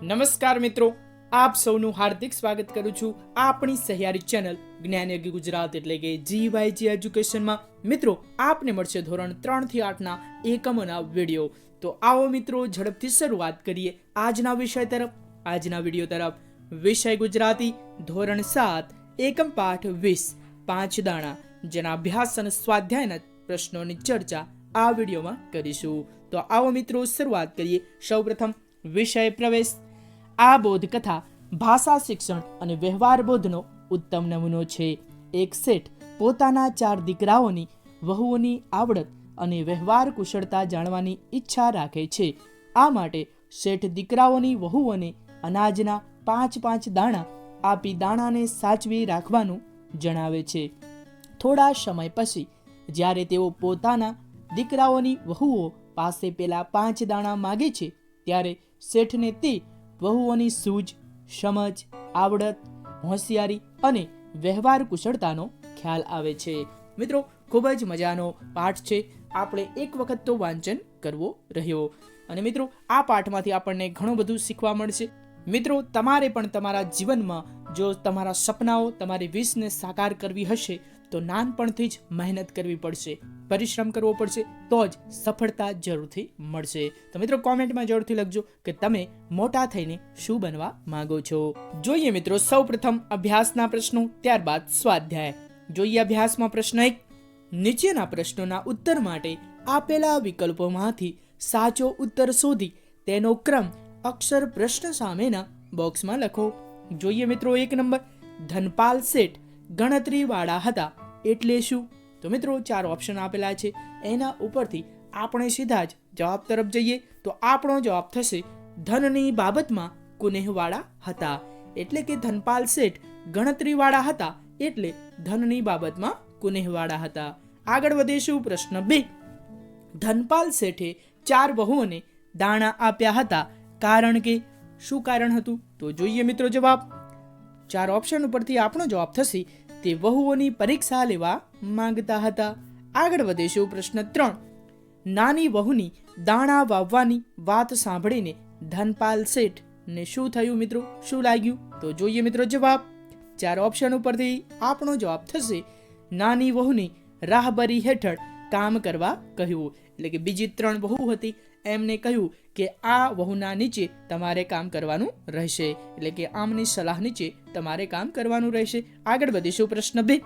નમસ્કાર મિત્રો, આપ સૌનું હાર્દિક સ્વાગત કરું છું આપણી સહિયારી ચેનલ જ્ઞાન યજ્ઞ ગુજરાત એટલે કે જીવાયજી એજ્યુકેશનમાં મિત્રો, આપને મળશે ધોરણ ત્રણથી આઠના એકમોના વીડિયો. તો આવો મિત્રો, ઝડપથી શરૂઆત કરીએ આજના વિષય તરફ. આજના વીડિયો તરફ, વિષય ગુજરાતી, ધોરણ સાત, એકમ પાઠ વીસ, પાંચ દાણા. જેના અભ્યાસ અને સ્વાધ્યાયના પ્રશ્નોની ચર્ચા આ વિડીયોમાં કરીશું. તો આવો મિત્રો, શરૂઆત કરીએ. સૌપ્રથમ વિષય પ્રવેશ. આ બોધકથા ભાષા શિક્ષણ અને વ્યવહાર બોધનો ઉત્તમ નમૂનો છે. એક શેઠ પોતાના ચાર દીકરાઓની વહુઓની આવડત અને વ્યવહાર કુશળતા જાણવાની ઈચ્છા રાખે છે. આ માટે શેઠ દીકરાઓની વહુઓને અનાજના પાંચ પાંચ દાણા આપી દાણાને સાચવી રાખવાનું જણાવે છે. થોડા સમય પછી, જ્યારે તેઓ પોતાના દીકરાઓની વહુઓ પાસે પેલા પાંચ દાણા માગે છે, ત્યારે શેઠને તે વહુઓની સૂઝ, સમજ, આવડત, હોશિયારી અને વ્યવહાર કુશળતાનો ખ્યાલ આવે છે. મિત્રો, ખૂબ જ મજાનો પાઠ છે. આપણે એક વખત તો વાંચન કરવો રહ્યો. અને મિત્રો, આ પાઠમાંથી આપણને ઘણું બધું શીખવા મળશે. મિત્રો, તમારે પણ તમારા જીવનમાં જો તમારા સપનાઓ, તમારી વિશને સાકાર કરવી હશે તો નાનપણથી જ મહેનત કરવી પડશે, પરિશ્રમ કરવો પડશે, તો જ સફળતા જરૂરથી મળશે. તો મિત્રો કોમેન્ટમાં જરૂરથી લખજો કે તમે મોટા થઈને શું બનવા માંગો છો. જોઈએ મિત્રો સૌપ્રથમ અભ્યાસના પ્રશ્નો, ત્યારબાદ સ્વાધ્યાય. જોઈએ અભ્યાસમાં પ્રશ્ન એક, નીચેના પ્રશ્નોના ઉત્તર માટે આપેલા વિકલ્પોમાંથી સાચો ઉત્તર શોધી તેનો ક્રમ અક્ષર પ્રશ્ન સામેના બોક્સમાં લખો. જોઈએ મિત્રો એક નંબર, ધનપાલ શેઠ ગણતરીવાળા હતા. એટલે શું? તો મિત્રો, ચાર ઓપ્શન આપેલા છે. એના ઉપરથી આપણે સીધા જ જવાબ તરફ જઈએ. તો આપણો જવાબ થશે, ધનની બાબતમાં કુનેહવાળા હતા. એટલે કે ધનપાલ શેઠ ગણતરીવાળા હતા, એટલે ધનની બાબતમાં કુનેહવાળા હતા. આગળ વધીશું પ્રશ્ન બે. ધનપાલ શેઠે ચાર વહુઓને દાણા આપ્યા હતા. કારણ કે શું કારણ હતું? તો જોઈએ મિત્રો જવાબ. ચાર ઓપ્શન ઉપરથી આપણો જવાબ થશે, તે વહુઓની પરીક્ષા લેવા માંગતા હતા. આગળ વધીશું પ્રશ્ન ત્રણ. નાની વહુની દાણા વાવવાની વાત સાંભળીને ધનપાલ શેઠ ને શું થયું મિત્રો? શું લાગ્યું? તો જોઈએ મિત્રો જવાબ. ચાર ઓપ્શન ઉપરથી આપણો જવાબ થશે, નાની વહુની રાહબરી હેઠળ કામ કરવા કહ્યું એટલે કે બીજી ત્રણ વહુ હતી એમને કહ્યું કે આ વહુના નીચે તમારે કામ કરવાનું રહેશે. એટલે કે આમની સલાહ નીચે તમારે કામ કરવાનું રહેશે. આગળ વધીશું પ્રશ્ન બે.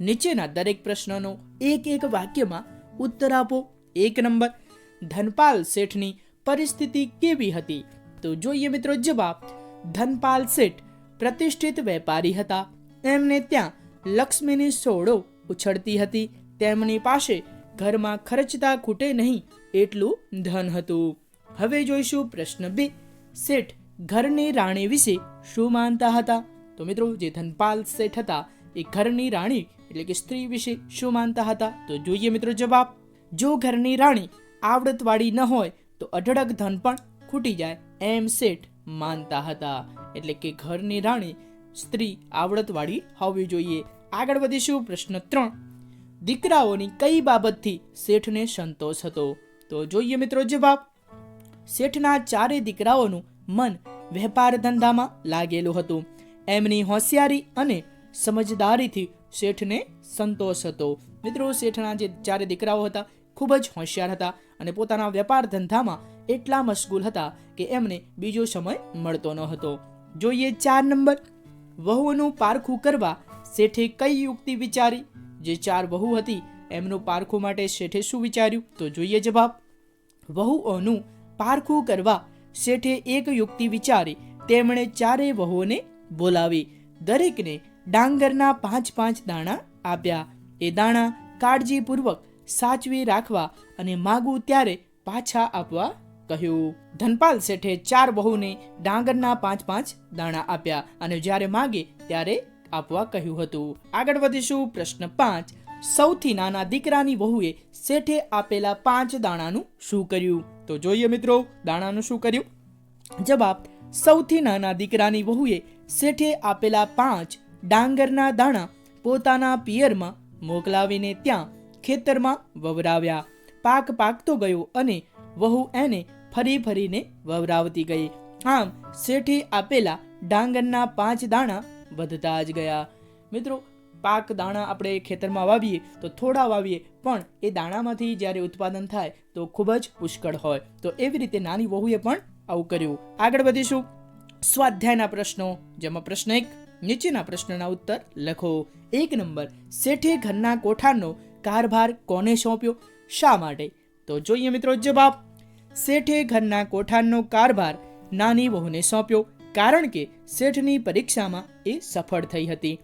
નીચેના દરેક પ્રશ્નનો એક એક વાક્યમાં ઉત્તર આપો. એક નંબર. ધનપાલ શેઠની પરિસ્થિતિ કેવી હતી? તો જોઈએ મિત્રો જવાબ. ધનપાલ શેઠ પ્રતિષ્ઠિત વેપારી હતા. એમને ત્યાં લક્ષ્મીની સોડો ઉછળતી હતી. તેમની પાસે ઘરમાં ખર્ચતા ખૂટે નહીં એટલું ધન હતું. હવે જોઈશું પ્રશ્ન બે. શેઠ, ઘરની રાણી વિશે શું માનતા હતા? તો મિત્રો, જે ધનપાલ શેઠ હતા, એ ઘરની રાણી એટલે કે સ્ત્રી વિશે શું માનતા હતા? તો જોઈએ મિત્રો જવાબ. જો ઘરની રાણી આવડતવાળી ન હોય, તો અઢળક ધન પણ ખૂટી જાય એમ શેઠ માનતા હતા. એટલે કે ઘરની રાણી સ્ત્રી આવડતવાળી હોવી જોઈએ. આગળ વધીશું પ્રશ્ન ત્રણ. દીકરાઓની કઈ બાબતથી શેઠને સંતોષ હતો? તો જોઈએ મિત્રો જવાબ. શેઠના ચારે દીકરાઓનું મન વેપાર ધંધામાં લાગેલું હતું. એમની હોશિયારી અને સમજદારીથી શેઠને સંતોષ હતો. મિત્રો, શેઠના જે ચારે દીકરાઓ હતા, ખૂબ જ હોશિયાર હતા અને પોતાના વેપાર ધંધામાં એટલા મશગુલ હતા કે એમને બીજો સમય મળતો ન હતો. જોઈએ ચાર નંબર. વહુઓનું પારખું કરવા શેઠે કઈ યુક્તિ વિચારી? જે ચાર વહુ હતી એમનું પારખું માટે શેઠે શું વિચાર્યું? તો જોઈએ જવાબ. વહુઓનું પારખું કરવા શેઠે એક યુક્તિ વિચારી. તેમણે ચારેય વહુઓને બોલાવી. દરેકને ડાંગરના પાંચ પાંચ દાણા આપ્યા. એ દાણા કાળજીપૂર્વક સાચવી રાખવા અને માગું ત્યારે પાછા આપવા કહ્યું. ધનપાલ શેઠે ચાર વહુને ડાંગરના પાંચ પાંચ દાણા આપ્યા અને જ્યારે માગે ત્યારે આપવા કહ્યું હતું. આગળ વધીશું પ્રશ્ન પાંચ. સૌથી નાના દીકરાની વહુએ શેઠે આપેલા પાંચ દાણાનું શું કર્યું? તો જોઈએ મિત્રો, દાણાનું શું કર્યું? જવાબ, સૌથી નાના દીકરાની વહુએ શેઠે આપેલા પાંચ ડાંગરના દાણા પોતાના પિયરમાં મોકલાવીને ત્યાં ખેતરમાં વવરાવ્યા. પાક પાકતો ગયો અને વહુ એને ફરી ફરીને વવરાવતી ગઈ. આમ, શેઠે આપેલા ડાંગરના પાંચ દાણા વધતા જ ગયા. મિત્રો પાક દાણા આપણે ખેતરમાં વાવીએ તો થોડા વાવીએ, પણ એ દાણામાંથી જ્યારે ઉત્પાદન થાય તો ખૂબ જ પુષ્કળ હોય. તો એવી રીતે નાની વહુએ પણ આવું કર્યું. આગળ વધીશું. સ્વાધ્યાયના પ્રશ્નો. જેમાં પ્રશ્ન એક, નીચેના પ્રશ્નના ઉત્તર લખો. એક નંબર, શેઠે ઘરના કોઠારનો કારભાર કોને સોંપ્યો? શા માટે? તો જોઈએ મિત્રો જવાબ. શેઠે ઘરના કોઠારનો કારભાર નાની વહુને સોંપ્યો, કારણ કે શેઠની પરીક્ષામાં એ સફળ થઈ હતી.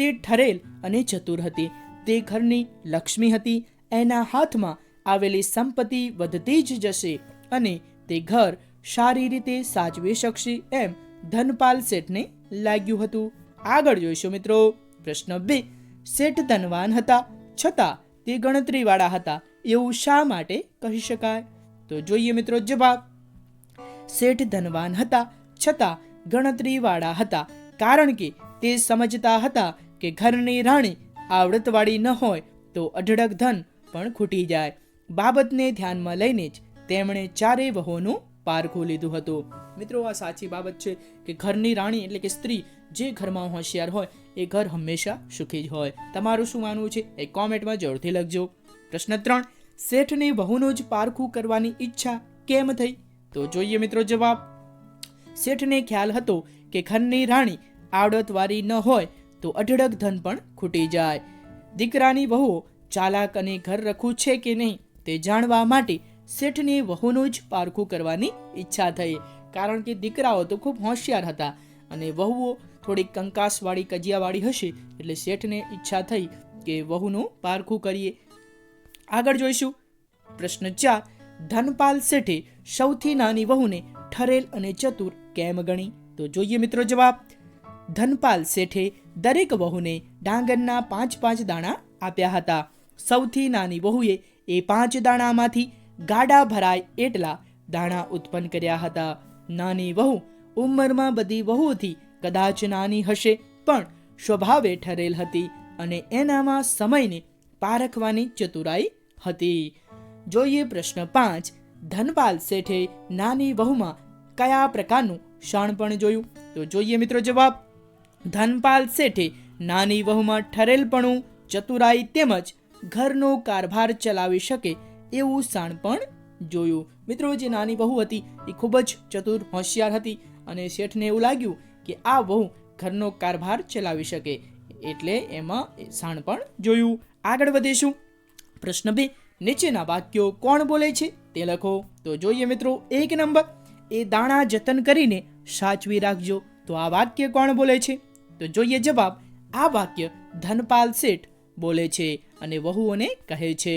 તે ઠરેલ અને ચતુર હતી. તે ઘરની લક્ષ્મી હતી. એના હાથમાં આવેલી સંપત્તિ વધતી જ જશે અને તે ઘર સારી રીતે સાચવી શકશે એમ ધનપાલ શેઠને લાગ્યું હતું. આગળ જોઈશું મિત્રો. પ્રશ્ન બે. શેઠ ધનવાન હતા છતાં તે ગણતરીવાળા હતા. એવું શા માટે કહી શકાય? તો જોઈએ મિત્રો જવાબ. શેઠ ધનવાન હતા છતાં ગણતરીવાળા હતા. કારણ કે તે સમજતા હતા કે ઘરની રાણી આવડતવાળી ન હોય તો અઢળક ધન પણ ખૂટી જાય. બાબતને ધ્યાનમાં લઈને જ તેમણે ચારેય વહોનું પારખું લીધું હતું. મિત્રો, આ સાચી બાબત છે કે ઘરની રાણી એટલે કે સ્ત્રી જે ઘરમાં હોશિયાર હોય એ ઘર હંમેશા સુખી જ હોય. તમારું શું માનવું છે? એ કોમેન્ટમાં જરૂરથી લખજો. પ્રશ્ન ત્રણ, શેઠને વહુનું જ પારખું કરવાની ઈચ્છા કેમ થઈ? તો જોઈએ મિત્રો જવાબ. શેઠને ખ્યાલ હતો કે ઘરની રાણી આવડતવારી ન હોય તો અઢળક ધન પણ ખૂટી જાય. દીકરાની વહુઓ ચાલાક અને ઘર રખું છે કે નહીં તે જાણવા માટે શેઠને વહુનું જ પારખું કરવાની ઈચ્છા થઈ. કારણ કે દીકરાઓ તો ખૂબ હોશિયાર હતા અને વહુઓ થોડીક કંકાસવાળી કજિયાવાળી હશે એટલે શેઠને ઈચ્છા થઈ કે વહુનું પારખું કરીએ. આગળ જોઈશું. પ્રશ્ન ચાર. ધનપાલ શેઠે સૌથી નાની વહુને ઠરેલ અને ચતુર કેમ ગણી? તો જોઈએ મિત્રો જવાબ. ધનપાલ શેઠે દરેક વહુને ડાંગરના પાંચ પાંચ દાણા આપ્યા હતા. સૌથી નાની વહુએ એ પાંચ દાણામાંથી ગાડા ભરાય એટલા દાણા ઉત્પન્ન કર્યા હતા. નાની વહુ ઉંમરમાં બધી વહુઓથી કદાચ નાની હશે, પણ સ્વભાવે ઠરેલ હતી અને એનામાં સમયને પારખવાની ચતુરાઈ હતી. જોઈએ પ્રશ્ન પાંચ, ધનપાલ શેઠે નાની વહુમાં કયા પ્રકારનું શાણપણ જોયું? તો જોઈએ મિત્રો જવાબ. ધનપાલ શેઠે નાની વહુમાં ઠરેલપણું, ચતુરાઈ તેમજ ઘરનો કારભાર ચલાવી શકે એવું શાણપણ જોયું. મિત્રો, જે નાની વહુ હતી, એ ખૂબ જ ચતુર હોશિયાર હતી અને શેઠને એવું લાગ્યું કે આ વહુ ઘરનો કારભાર ચલાવી શકે એટલે એમાં શાણપણ જોયું. આગળ વધીશું. પ્રશ્ન બે, નીચેના વાક્યો કોણ બોલે છે તે લખો. તો જોઈએ મિત્રો, એક નંબર. એ દાણા જતન કરીને સાચવી રાખજો. તો આ વાક્ય કોણ બોલે છે? તો જોઈએ જવાબ, આ વાક્ય ધનપાલ શેઠ બોલે છે અને વહુઓને કહે છે,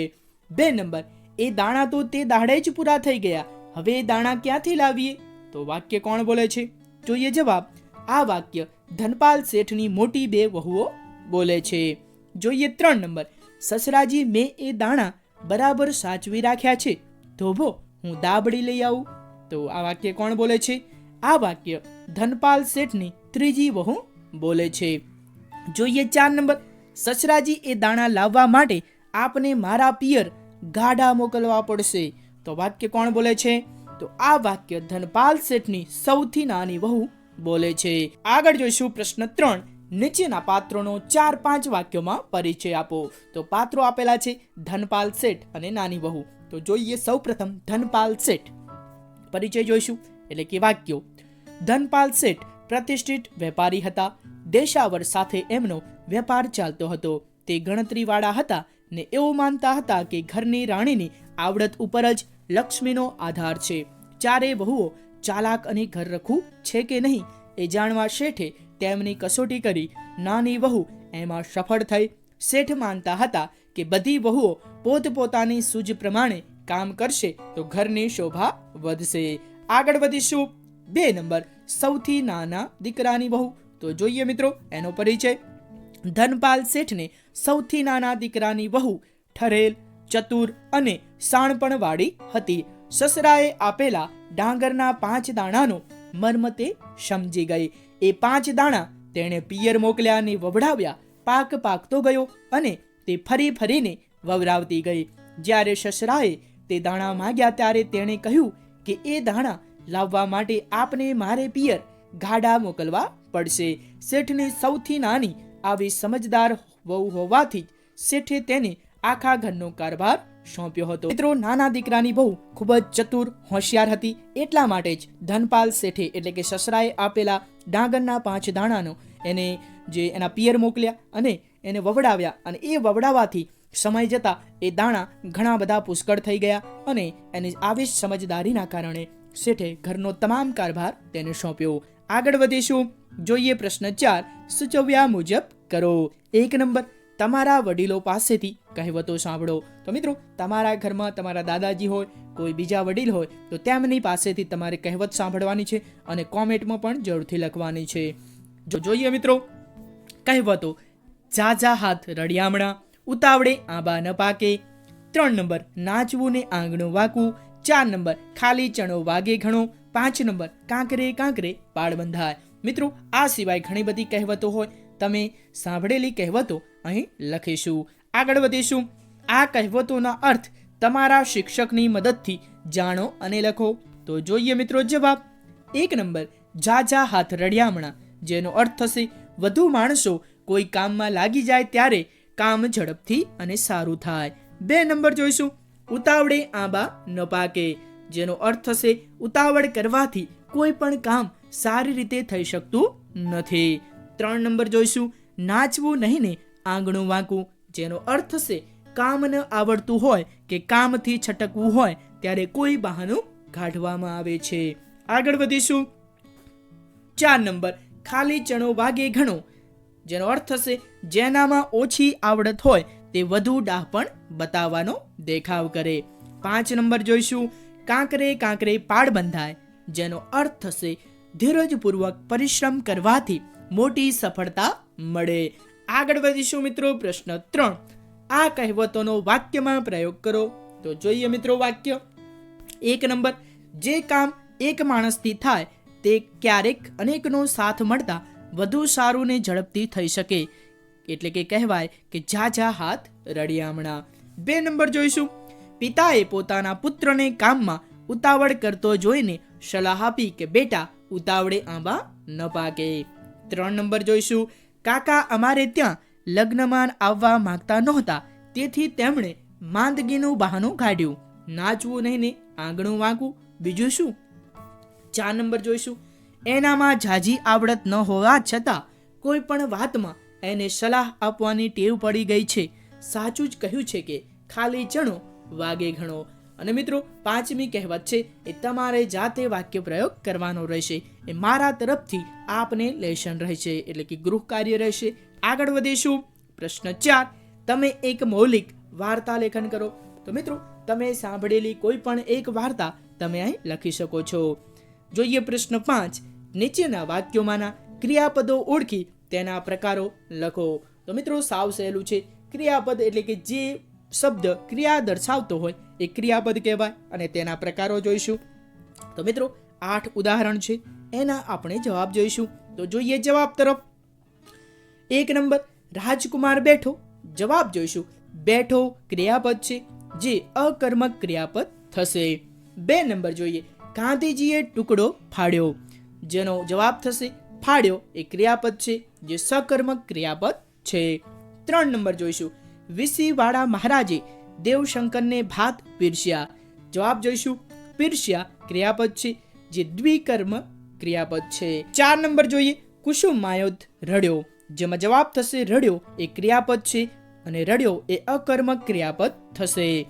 બે નંબર, એ દાણા તો તે દાડે જ પૂરા થઈ ગયા, હવે એ દાણા ક્યાંથી લાવીએ? તો વાક્ય કોણ બોલે છે? જોઈએ જવાબ, આ વાક્ય ધનપાલ શેઠની મોટી બે વહુઓ બોલે છે. જોઈએ ત્રણ નંબર, સસરાજી મેં એ દાણા બરાબર સાચવી રાખ્યા છે ધોભો હું દાબડી લઈ આવું. તો આ વાક્ય કોણ બોલે છે? આ વાક્ય ધનપાલ શેઠની ત્રીજી વહુ બોલે છે, જોઈએ ચાર નંબર. સસરાજી એ દાણા લાવવા માટે આપને મારા પિયર ગાડા મોકલવા પડશે. તો વાક્ય કોણ બોલે છે? તો આ વાક્ય ધનપાલ શેઠની સૌથી નાની વહુ બોલે છે. આગળ જોઈશું પ્રશ્ન ત્રણ. નીચેના પાત્રોનો ચાર પાંચ વાક્યોમાં પરિચય આપો. તો પાત્રો આપેલા છે ધનપાલ શેઠ અને નાની વહુ. તો જોઈએ સૌપ્રથમ ધનપાલ શેઠ. પરિચય જોઈશું. એટલે કે વાક્યો. ધનપાલ શેઠ પ્રતિષ્ઠિત વેપારી હતા. દેશાવર સાથે એમનો વેપાર ચાલતો હતો. તે ગણતરીવાળા હતા ને એવું માનતા હતા કે ઘરની રાણીની આવડત ઉપર જ લક્ષ્મીનો આધાર છે. ચારે વહુઓ ચાલાક અને ઘર રખવું છે કે નહીં એ જાણવા શેઠે તેમની કસોટી કરી નાની વહુ એમાં સફળ થઈ. શેઠ માનતા હતા કે બધી વહુઓ પોતપોતાની સૂઝ પ્રમાણે કામ કરશે તો ઘરની શોભા વધશે. આગળ વધીશું. બે નંબર. સૌથી નાના દીકરાની વહુ. તો જોઈએ મિત્રો, એનો પરિચય. ધનપાલ શેઠને સૌથી નાના દીકરાની વહુ ઠરેલ, ચતુર અને શાણપણવાળી હતી. સસરાએ આપેલા ડાંગરના પાંચ દાણાનો મર્મ તે સમજી ગઈ. એ પાંચ દાણા તેણે પિયર મોકલ્યા અને વવડાવ્યા. પાક પાકતો ગયો અને તે ફરી ફરીને વવરાવતી ગઈ. જ્યારે સસરાએ તે દાણા માંગ્યા ત્યારે તેણે કહ્યું કે એ દાણા લાવવા માટે આપને મારે પિયર ગાડા મોકલવા પડશે. શેઠને સૌથી નાની આવી સમજદાર વહુ હોવાથી શેઠે તેને આખા ઘરનો કારભાર સોંપ્યો હતો. મિત્રો, નાના દીકરાની બહુ ખૂબ જ ચતુર હોશિયાર હતી. એટલા માટે જ ધનપાલ શેઠે એટલે કે સસરાએ આપેલા ડાંગરના પાંચ દાણાનો એને જે એના પિયર મોકલ્યા અને એને વવડાવ્યા અને એ વવડાવવાથી સમય જતાં એ દાણા ઘણા બધા પુષ્કળ થઈ ગયા અને એની આવી સમજદારીના કારણે શેઠે ઘરનો તમામ કારભાર તેને સોંપ્યો. આગળ વધીશું. જોઈએ પ્રશ્ન ચાર, સૂચવ્યા મુજબ કરો. એક નંબર, તમારા વડીલો પાસેથી કહેવતો સાંભળો. તો મિત્રો, તમારા ઘરમાં તમારા દાદાજી હોય, કોઈ બીજા વડીલ હોય, તો તેમની પાસેથી તમારે કહેવત સાંભળવાની છે અને કોમેન્ટમાં પણ જરૂરથી લખવાની છે. જો જોઈએ મિત્રો, કહેવતો ઝાઝા હાથ રડિયામણા ઉતાવળે આંબા ન પાકે. ત્રણ નંબર, નાચવું ને આંગણું વાકવું. ચાર નંબર ખાલી ચણો વાગે ઘણો, પાંચ નંબર કાંકરે કાંકરે પાડ બંધાય. મિત્રો, આ સિવાય ઘણી બધી કહેવતો હોય. તમે સાંભળેલી કહેવતો અહીં લખીશું. આગળ વધીશું. આ કહેવતોના અર્થ તમારા શિક્ષકની મદદથી જાણો અને લખો. તો જોઈએ મિત્રો જવાબ. એક નંબર ઝાઝા હાથ રડિયામણા, જેનો અર્થ થશે, વધુ માણસો કોઈ કામમાં લાગી જાય ત્યારે કામ ઝડપથી અને સારું થાય. બે નંબર જોઈશું. ઉતાવળે આંબા ન પાકે, જેનો અર્થ થશે ઉતાવળ કરવાથી કોઈ પણ કામ સારી રીતે થઈ શકતું નથી. ત્રણ નંબર જોઈશું. નાચવું નહીં ને આંગણું વાંકવું, જેનો અર્થ થશે કામ ન આવડતું હોય કે કામથી છટકવું હોય ત્યારે કોઈ બહાનું કાઢવામાં આવે છે. આગળ વધીશું. ચાર નંબર. ખાલી ચણો વાગે ઘણો, જેનો અર્થ થશે જેનામાં ઓછી આવડત હોય તે વધુ ડાહપણ બતાવવાનો દેખાવ કરે. પાંચ નંબર જોઈશું. કાંકરે કાંકરે પાડ બંધાય, જેનો અર્થ થશે ધીરજપૂર્વક પરિશ્રમ કરવાથી મોટી સફળતા મળે. આગળ વધીશું મિત્રો પ્રશ્ન ત્રણ. આ કહેવતોનો વાક્યમાં પ્રયોગ કરો. તો જોઈએ મિત્રો વાક્ય. એક નંબર. જે કામ એક માણસથી થાય, તે ક્યારેક અનેકનો સાથ મળતા વધુ સારું ને ઝડપથી થઈ શકે. એટલે કે કહેવાય કે ઝાઝા હાથ રડિયામણા બે નંબર જોઈશું. પિતાએ પોતાના પુત્રને કામમાં ઉતાવળ કરતો જોઈને સલાહ આપી કે બેટા, ઉતાવળે આંબા ન પાકે. ત્રણ નંબર જોઈશું. કાકા અમારે ત્યાં લગ્નમાં આવવા માંગતા નહોતા, તેથી તેમણે માંદગીનું બહાનું કાઢ્યું. નાચવું નહીં ને આંગણું વાંકવું બીજું શું? ચાર નંબર જોઈશું. એનામાં ઝાઝી આવડત ન હોવા છતાં કોઈ પણ વાતમાં એને સલાહ આપવાની ટેવ પડી ગઈ છે. સાચું જ કહ્યું છે કે ખાલી ચણો વાગે ઘણો. અને મિત્રો, પાંચમી કહેવત છે એ તમારે જાતે વાક્ય પ્રયોગ કરવાનો રહેશે. એ મારા તરફથી આપને લેશન રહેશે. એટલે કે ગૃહ કાર્ય રહેશે. આગળ વધીશું. પ્રશ્ન ચાર, તમે એક મૌલિક વાર્તા લેખન કરો. તો મિત્રો, તમે સાંભળેલી કોઈ પણ એક વાર્તા તમે અહીં લખી શકો છો. જોઈએ પ્રશ્ન પાંચ, નીચેના વાક્યોમાંના ક્રિયાપદો ઓળખી તેના પ્રકારો લખો. તો મિત્રો, સાવ સહેલું છે. ક્રિયાપદ એટલે કે જે શબ્દ ક્રિયા દર્શાવતો હોય એ ક્રિયાપદ કહેવાય અને તેના પ્રકારો જોઈશું. તો મિત્રો, આઠ ઉદાહરણ છે. એના આપણે જવાબ જોઈશું. તો જોઈએ જવાબ તરફ. એક નંબર, રાજકુમાર બેઠો. જવાબ જોઈશું. બેઠો ક્રિયાપદ છે, જે અકર્મક ક્રિયાપદ થશે. બે નંબર જોઈએ. ગાંધીજીએ ટુકડો ફાડ્યો. જેનો જવાબ થશે ફાડ્યો એ ક્રિયાપદ છે, જે સકર્મક ક્રિયાપદ છે. ત્રણ નંબર જોઈશું. વિસીવાળા મહારાજે દેવશંકરને ભાત પીરસ્યા. જવાબ જોઈશું. પીરસ્યા ક્રિયાપદ છે, જે દ્વિકર્મ ક્રિયાપદ છે. ચાર નંબર જોઈએ. કુસુમ માયોધ રડ્યો. જેમાં જવાબ થશે, રડ્યો એ ક્રિયાપદ છે અને રડ્યો એ અકર્મક ક્રિયાપદ થશે.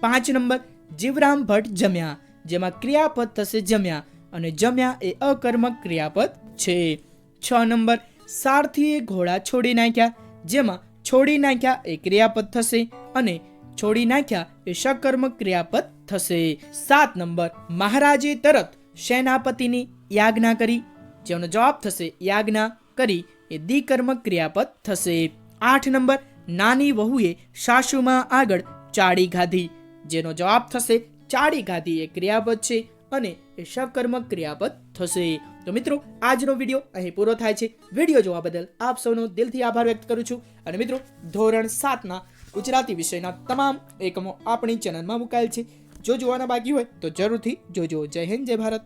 પાંચ નંબર. જીવરામ ભટ્ટ જમ્યા. જેમાં ક્રિયાપદ થશે જમ્યા અને જમ્યા એ અકર્મક ક્રિયાપદ છે. છ નંબર, સારથીએ ઘોડા છોડી નાખ્યા, જેમાં છોડી નાખ્યા એ ક્રિયાપદ થશે અને છોડી નાખ્યા એ સકર્મ ક્રિયાપદ થશે. સાત નંબર, મહારાજે તરત સેનાપતિની યાજ્ઞા કરી. જેનો જવાબ થશે યાજ્ઞા કરી એ દ્વિકર્મક ક્રિયાપદ થશે. આઠ નંબર, નાની વહુએ સાસુમાં આગળ ચાડી ગાધી. જેનો જવાબ થશે ચાડી ખાધી એ ક્રિયાપદ છે અને એ સકર્મ ક્રિયાપદ થશે. તો મિત્રો, આજનો વીડિયો અહીં પૂરો થાય છે. વીડિયો જોવા બદલ આપ સૌનો દિલથી આભાર વ્યક્ત કરું છું. અને મિત્રો, ધોરણ સાતના ગુજરાતી વિષયના તમામ એકમો આપણી ચેનલમાં મુકાયેલ છે. જો જોવાના બાકી હોય તો જરૂરથી જોજો. જય હિન્દ, જય ભારત.